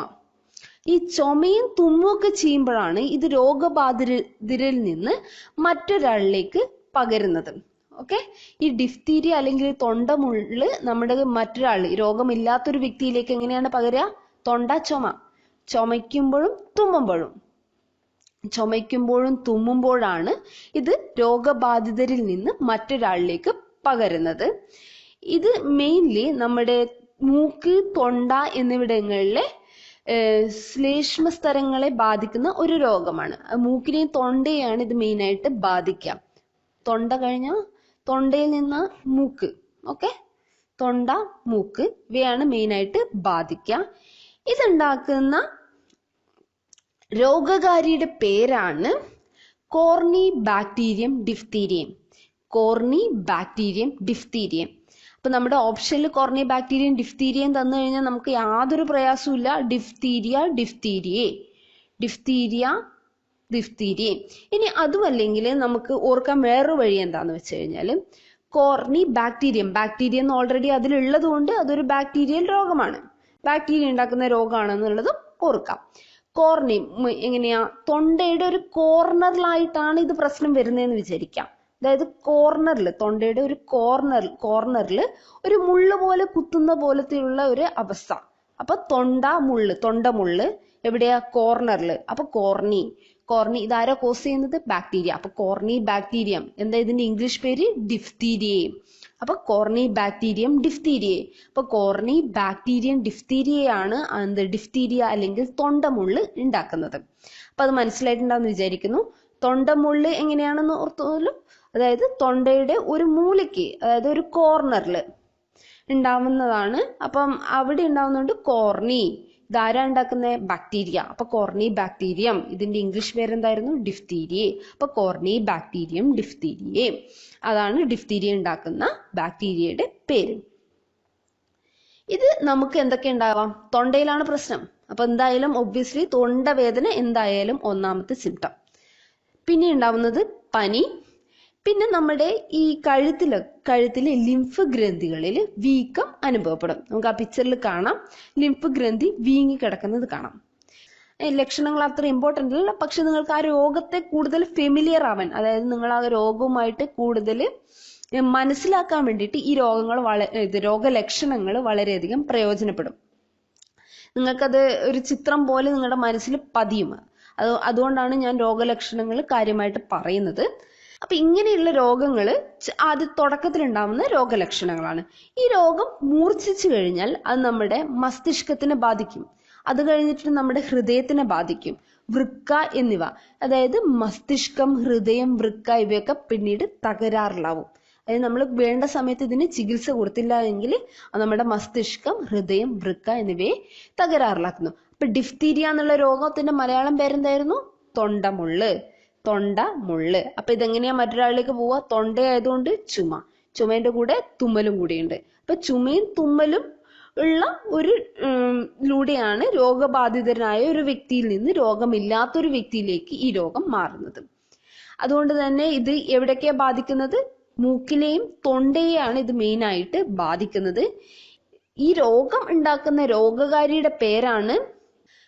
ഈ ചുമയും തുമ്മുമൊക്കെ ചെയ്യുമ്പോഴാണ് ഇത് രോഗബാധിതരിൽ നിന്ന് മറ്റൊരാളിലേക്ക് പകരുന്നത്. ഓക്കെ ഈ ഡിഫ്തീരിയ അല്ലെങ്കിൽ തൊണ്ടമുള്ള് നമ്മുടെ മറ്റൊരാൾ രോഗമില്ലാത്തൊരു വ്യക്തിയിലേക്ക് എങ്ങനെയാണ് പകരുക? തൊണ്ട ചുമ. ചുമയ്ക്കുമ്പോഴും തുമ്മുമ്പോഴും. ചുമയ്ക്കുമ്പോഴും തുമ്മുമ്പോഴാണ് ഇത് രോഗബാധിതരിൽ നിന്ന് മറ്റൊരാളിലേക്ക് പകരുന്നത്. ഇത് മെയിൻലി നമ്മുടെ മൂക്ക് തൊണ്ട എന്നിവിടങ്ങളിലെ ശ്ലേഷ്മ സ്ഥലങ്ങളെ ബാധിക്കുന്ന ഒരു രോഗമാണ്. മൂക്കിനെയും തൊണ്ടയെയാണ് ഇത് മെയിനായിട്ട് ബാധിക്കുക. തൊണ്ട കഴിഞ്ഞാൽ തൊണ്ടയിൽ നിന്ന് മൂക്ക്. ഓക്കെ തൊണ്ട മൂക്ക് ഇവയാണ് മെയിനായിട്ട് ബാധിക്കുക. ഇതുണ്ടാക്കുന്ന രോഗകാരിയുടെ പേരാണ് കോർണി ബാക്ടീരിയം ഡിഫ്തീരിയം കോർണി ബാക്ടീരിയം ഡിഫ്തീരിയം അപ്പൊ നമ്മുടെ ഓപ്ഷനിൽ കോർണി ബാക്ടീരിയം ഡിഫ്തീരിയം തന്നു കഴിഞ്ഞാൽ നമുക്ക് യാതൊരു പ്രയാസവും ഇല്ല ഡിഫ്തീരിയ ഡിഫ്തീരിയെ ഡിഫ്തീരിയ ഡിഫ്തീരിയെ ഇനി അതുമല്ലെങ്കിൽ നമുക്ക് ഓർക്കാൻ വേറൊരു വഴി എന്താന്ന് വെച്ച് കഴിഞ്ഞാൽ കോർണി ബാക്ടീരിയം ബാക്ടീരിയ എന്ന് ഓൾറെഡി അതിലുള്ളത് കൊണ്ട് അതൊരു ബാക്ടീരിയൽ രോഗമാണ്. ബാക്ടീരിയ ഉണ്ടാക്കുന്ന രോഗമാണെന്നുള്ളതും ഓർക്കാം. കോർണി എങ്ങനെയാ? തൊണ്ടയുടെ ഒരു കോർണറിലായിട്ടാണ് ഇത് പ്രശ്നം വരുന്നതെന്ന് വിചാരിക്കാം. അതായത് കോർണറിൽ തൊണ്ടയുടെ ഒരു കോർണർ കോർണറിൽ ഒരു മുള്ള് പോലെ കുത്തുന്ന പോലത്തെയുള്ള ഒരു അവസ്ഥ. അപ്പൊ തൊണ്ട മുള്ള് തൊണ്ട മുള്ള് എവിടെയാ? കോർണറിൽ അപ്പൊ കോർണി. കോർണി ഇതാരാ കോസ് ചെയ്യുന്നത്? ബാക്ടീരിയ അപ്പൊ കോർണി ബാക്ടീരിയം എന്താ ഇതിന്റെ ഇംഗ്ലീഷ് പേര്? ഡിഫ്തീരിയേ അപ്പൊ കോർണി ബാക്ടീരിയം ഡിഫ്തീരിയേ അപ്പൊ കോർണി ബാക്ടീരിയം ഡിഫ്തീരിയയാണ് എന്ത് ഡിഫ്തീരിയ അല്ലെങ്കിൽ തൊണ്ടമുള്ള് ഉണ്ടാക്കുന്നത് അപ്പൊ അത് മനസ്സിലായിട്ടുണ്ടാവുന്ന വിചാരിക്കുന്നു. തൊണ്ടമുള്ള് എങ്ങനെയാണെന്ന് ഓർത്തോലോ അതായത് തൊണ്ടയുടെ ഒരു മൂലയ്ക്ക് അതായത് ഒരു കോർണറിൽ ഉണ്ടാവുന്നതാണ് അപ്പം അവിടെ ഉണ്ടാവുന്നുണ്ട് കോർണി ഇതാരാ ഉണ്ടാക്കുന്ന ബാക്ടീരിയ അപ്പൊ കോർണി ബാക്ടീരിയം ഇതിന്റെ ഇംഗ്ലീഷ് പേരെന്തായിരുന്നു? ഡിഫ്തീരിയെ അപ്പൊ കോർണി ബാക്ടീരിയം ഡിഫ്തീരിയെ അതാണ് ഡിഫ്തീരിയ ഉണ്ടാക്കുന്ന ബാക്ടീരിയയുടെ പേര്. ഇത് നമുക്ക് എന്തൊക്കെ ഉണ്ടാവാം? തൊണ്ടയിലാണ് പ്രശ്നം. അപ്പൊ എന്തായാലും ഒബ്വിയസ്ലി തൊണ്ടവേദന എന്തായാലും ഒന്നാമത്തെ സിംറ്റം പിന്നെ ഉണ്ടാവുന്നത് പനി പിന്നെ നമ്മുടെ ഈ കഴുത്തിൽ കഴുത്തിലെ ലിംഫ് ഗ്രന്ഥികളിൽ വീക്കം അനുഭവപ്പെടും. നമുക്ക് ആ പിക്ചറിൽ കാണാം. ലിംഫ് ഗ്രന്ഥി വീങ്ങി കിടക്കുന്നത് കാണാം. ലക്ഷണങ്ങൾ അത്ര ഇമ്പോർട്ടന്റ് അല്ല. പക്ഷെ നിങ്ങൾക്ക് ആ രോഗത്തെ കൂടുതൽ ഫെമിലിയർ ആവാൻ അതായത് നിങ്ങൾ ആ രോഗവുമായിട്ട് കൂടുതൽ മനസ്സിലാക്കാൻ വേണ്ടിയിട്ട് ഈ രോഗങ്ങൾ വളരെ ഇത് രോഗലക്ഷണങ്ങൾ വളരെയധികം പ്രയോജനപ്പെടും. നിങ്ങൾക്കത് ഒരു ചിത്രം പോലെ നിങ്ങളുടെ മനസ്സിൽ പതിയും. അത് അതുകൊണ്ടാണ് ഞാൻ രോഗലക്ഷണങ്ങൾ കാര്യമായിട്ട് പറയുന്നത്. അപ്പൊ ഇങ്ങനെയുള്ള രോഗങ്ങൾ തുടക്കത്തിൽ ഉണ്ടാവുന്ന രോഗലക്ഷണങ്ങളാണ്. ഈ രോഗം മൂർച്ഛിച്ചു കഴിഞ്ഞാൽ അത് നമ്മുടെ മസ്തിഷ്കത്തിനെ ബാധിക്കും. അത് കഴിഞ്ഞിട്ട് നമ്മുടെ ഹൃദയത്തിനെ ബാധിക്കും. വൃക്ക എന്നിവ അതായത് മസ്തിഷ്കം ഹൃദയം വൃക്ക ഇവയൊക്കെ പിന്നീട് തകരാറിലാവും. അതായത് നമ്മൾ വേണ്ട സമയത്ത് ഇതിന് ചികിത്സ കൊടുത്തില്ല എങ്കിൽ നമ്മുടെ മസ്തിഷ്കം ഹൃദയം വൃക്ക എന്നിവയെ തകരാറിലാക്കുന്നു. അപ്പൊ ഡിഫ്തീരിയ എന്നുള്ള രോഗത്തിന്റെ മലയാളം പേരെന്തായിരുന്നു? തൊണ്ടമുള്ള്. തൊണ്ട മുള്ള്. അപ്പൊ ഇതെങ്ങനെയാ മറ്റൊരാളിലേക്ക് പോവുക? തൊണ്ടയായതുകൊണ്ട് ചുമ. ചുമേന്റെ കൂടെ തുമ്മലും കൂടിയുണ്ട്. അപ്പൊ ചുമയും തുമ്മലും ഉള്ള ഒരു ലൂടെയാണ് രോഗബാധിതനായ ഒരു വ്യക്തിയിൽ നിന്ന് രോഗമില്ലാത്തൊരു വ്യക്തിയിലേക്ക് ഈ രോഗം മാറുന്നത്. അതുകൊണ്ട് തന്നെ ഇത് എവിടൊക്കെയാ ബാധിക്കുന്നത്? മൂക്കിനെയും തൊണ്ടയെയാണ് ഇത് മെയിൻ ആയിട്ട് ബാധിക്കുന്നത്. ഈ രോഗം ഉണ്ടാക്കുന്ന രോഗകാരിയുടെ പേരാണ്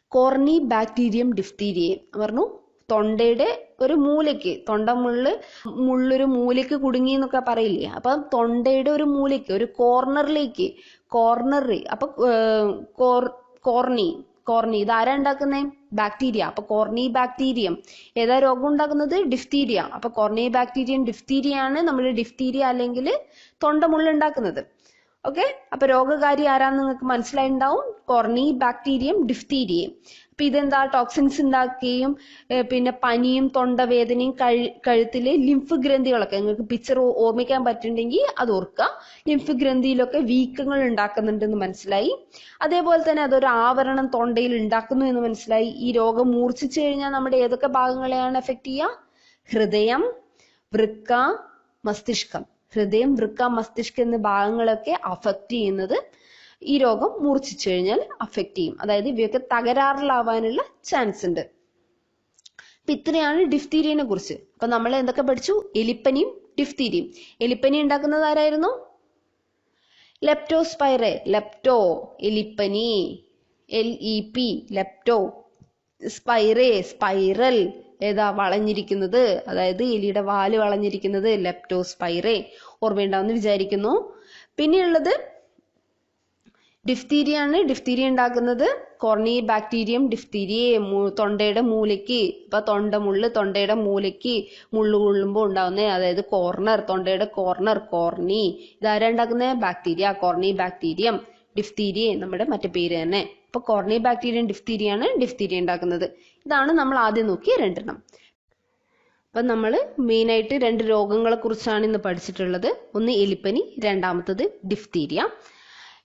കോർണി ബാക്ടീരിയം ഡിഫ്തീരിയ. പറഞ്ഞു തൊണ്ടയുടെ ഒരു മൂലയ്ക്ക് തൊണ്ട മുള്ളിൽ മുള്ളൊരു മൂലയ്ക്ക് കുടുങ്ങി എന്നൊക്കെ പറയില്ലേ? അപ്പൊ തൊണ്ടയുടെ ഒരു മൂലയ്ക്ക് ഒരു കോർണറിലേക്ക് കോർണറി അപ്പൊ കോർ- കോർണി കോർണി ഇതാരാ ഉണ്ടാക്കുന്നേ? ബാക്ടീരിയ. അപ്പൊ കോർണി ബാക്ടീരിയം. ഏതാ രോഗം ഉണ്ടാക്കുന്നത്? ഡിഫ്തീരിയ. അപ്പൊ കോർണി ബാക്ടീരിയം ഡിഫ്തീരിയ ആണ് നമ്മൾ ഡിഫ്തീരിയ അല്ലെങ്കിൽ തൊണ്ടമുള്ള ഉണ്ടാക്കുന്നത്. ഓക്കെ? അപ്പൊ രോഗകാരി ആരാന്ന് നിങ്ങൾക്ക് മനസ്സിലായിട്ടുണ്ടാവും? Corynebacterium diphtheriae. അപ്പൊ ഇതെന്താ ടോക്സിൻസ് ഉണ്ടാക്കുകയും പിന്നെ പനിയും തൊണ്ടവേദനയും കഴു കഴുത്തിലെ ലിംഫ് ഗ്രന്ഥികളൊക്കെ നിങ്ങൾക്ക് പിക്ചർ ഓർമ്മിക്കാൻ പറ്റുന്നുണ്ടെങ്കിൽ അത് ഓർക്കുക. ലിംഫ് ഗ്രന്ഥിയിലൊക്കെ വീക്കങ്ങൾ ഉണ്ടാക്കുന്നുണ്ടെന്ന് മനസ്സിലായി. അതേപോലെ തന്നെ അതൊരു ആവരണം തൊണ്ടയിൽ ഉണ്ടാക്കുന്നു എന്ന് മനസ്സിലായി. ഈ രോഗം മൂർച്ഛിച്ചു കഴിഞ്ഞാൽ നമ്മുടെ ഏതൊക്കെ ഭാഗങ്ങളെയാണ് എഫക്ട് ചെയ്യുക? ഹൃദയം വൃക്ക മസ്തിഷ്കം. ഹൃദയം വൃക്ക മസ്തിഷ്കം എന്ന ഭാഗങ്ങളൊക്കെ അഫക്റ്റ് ചെയ്യുന്നത് ഈ രോഗം മൂർച്ഛിച്ചു കഴിഞ്ഞാൽ അഫക്റ്റ് ചെയ്യും. അതായത് ഇവയൊക്കെ തകരാറിലാവാനുള്ള ചാൻസ് ഉണ്ട്. അപ്പൊ ഇത്രയാണ് ഡിഫ്തീരിയനെ കുറിച്ച്. അപ്പൊ നമ്മൾ എന്തൊക്കെ പഠിച്ചു? എലിപ്പനിയും ഡിഫ്തീരിയും എലിപ്പനി ഉണ്ടാക്കുന്നത് ആരായിരുന്നു? ലെപ്റ്റോസ്പൈറെ ലെപ്റ്റോ എലിപ്പനി L E P leptospira spiral ഏതാ വളഞ്ഞിരിക്കുന്നത്? അതായത് എലിയുടെ വാൽ വളഞ്ഞിരിക്കുന്നത് ലെപ്റ്റോസ്പൈറേ ഓർമ്മയുണ്ടാവുമെന്ന് വിചാരിക്കുന്നു. പിന്നെയുള്ളത് ഡിഫ്തീരിയ ആണ് ഡിഫ്തീരിയ ഉണ്ടാക്കുന്നത് കോർണി ബാക്ടീരിയം ഡിഫ്തീരിയെ തൊണ്ടയുടെ മൂലയ്ക്ക് ഇപ്പൊ തൊണ്ടമുള്ള് തൊണ്ടയുടെ മൂലയ്ക്ക് മുള്ളു കൊള്ളുമ്പോൾ ഉണ്ടാകുന്ന അതായത് കോർണർ തൊണ്ടയുടെ കോർണർ കോർണി. ഇതാരാ ഉണ്ടാക്കുന്നത് ബാക്ടീരിയ കോർണി ബാക്ടീരിയം ഡിഫ്തീരിയ നമ്മുടെ മറ്റു പേര് തന്നെ. ഇപ്പൊ കോർണി ഡിഫ്തീരിയ ആണ് ഡിഫ്തീരിയ ഉണ്ടാക്കുന്നത്. ഇതാണ് നമ്മൾ ആദ്യം നോക്കിയ രണ്ടെണ്ണം. അപ്പൊ നമ്മൾ മെയിൻ ആയിട്ട് രണ്ട് രോഗങ്ങളെ കുറിച്ചാണ് ഇന്ന് പഠിച്ചിട്ടുള്ളത്. ഒന്ന് എലിപ്പനി രണ്ടാമത്തത് ഡിഫ്തീരിയ.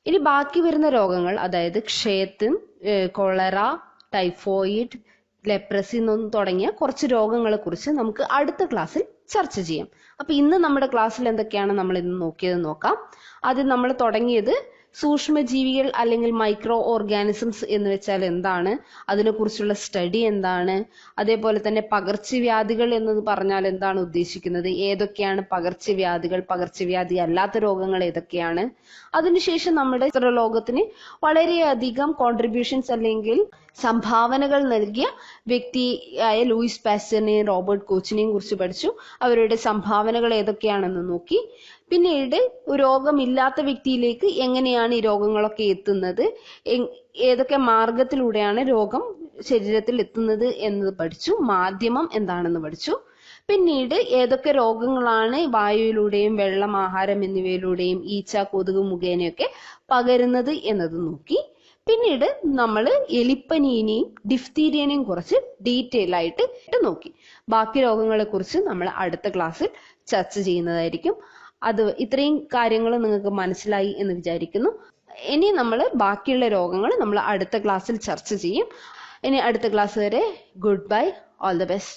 ഇനി ബാക്കി വരുന്ന രോഗങ്ങൾ അതായത് ക്ഷയത്തിൻ കൊളറ ടൈഫോയിഡ് ലെപ്രസി എന്നൊന്നും തുടങ്ങിയ കുറച്ച് രോഗങ്ങളെ കുറിച്ച് നമുക്ക് അടുത്ത ക്ലാസ്സിൽ ചർച്ച ചെയ്യാം. അപ്പൊ ഇന്ന് നമ്മുടെ ക്ലാസ്സിൽ എന്തൊക്കെയാണ് നമ്മൾ ഇന്ന് നോക്കിയത് നോക്കാം. ആദ്യം നമ്മൾ തുടങ്ങിയത് സൂക്ഷ്മജീവികൾ അല്ലെങ്കിൽ മൈക്രോ ഓർഗാനിസംസ് എന്ന് വെച്ചാൽ എന്താണ്? അതിനെക്കുറിച്ചുള്ള സ്റ്റഡി എന്താണ്? അതേപോലെ തന്നെ പകർച്ചവ്യാധികൾ എന്ന് പറഞ്ഞാൽ എന്താണ് ഉദ്ദേശിക്കുന്നത്? ഏതൊക്കെയാണ് പകർച്ചവ്യാധികൾ? പകർച്ചവ്യാധി അല്ലാത്ത രോഗങ്ങൾ ഏതൊക്കെയാണ്? അതിനുശേഷം നമ്മുടെ ലോകത്തിന് വളരെയധികം കോൺട്രിബ്യൂഷൻസ് അല്ലെങ്കിൽ സംഭാവനകൾ നൽകിയ വ്യക്തിയായ ലൂയിസ് പാസ്റ്ററിനെയും റോബർട്ട് കോച്ചിനെയും കുറിച്ച് പഠിച്ചു. അവരുടെ സംഭാവനകൾ ഏതൊക്കെയാണെന്ന് നോക്കി. പിന്നീട് രോഗമില്ലാത്ത വ്യക്തിയിലേക്ക് എങ്ങനെയാണ് ഈ രോഗങ്ങളൊക്കെ എത്തുന്നത്? ഏതൊക്കെ മാർഗത്തിലൂടെയാണ് രോഗം ശരീരത്തിൽ എത്തുന്നത് എന്നത് പഠിച്ചു. മാധ്യമം എന്താണെന്ന് പഠിച്ചു. പിന്നീട് ഏതൊക്കെ രോഗങ്ങളാണ് വായുവിലൂടെയും വെള്ളം ആഹാരം എന്നിവയിലൂടെയും ഈച്ച കൊതുക് മുഖേനയൊക്കെ പകരുന്നത് എന്നത് നോക്കി. പിന്നീട് നമ്മൾ എലിപ്പനീനെയും ഡിഫ്തീരിയനെയും കുറിച്ച് ഡീറ്റെയിൽ ആയിട്ട് നോക്കി. ബാക്കി രോഗങ്ങളെ കുറിച്ച് നമ്മൾ അടുത്ത ക്ലാസ്സിൽ ചർച്ച ചെയ്യുന്നതായിരിക്കും. അത് ഇത്രയും കാര്യങ്ങൾ നിങ്ങൾക്ക് മനസ്സിലായി എന്ന് വിചാരിക്കുന്നു. ഇനി നമ്മൾ ബാക്കിയുള്ള രോഗങ്ങൾ നമ്മൾ അടുത്ത ക്ലാസ്സിൽ ചർച്ച ചെയ്യും. ഇനി അടുത്ത ക്ലാസ് വരെ good bye all the best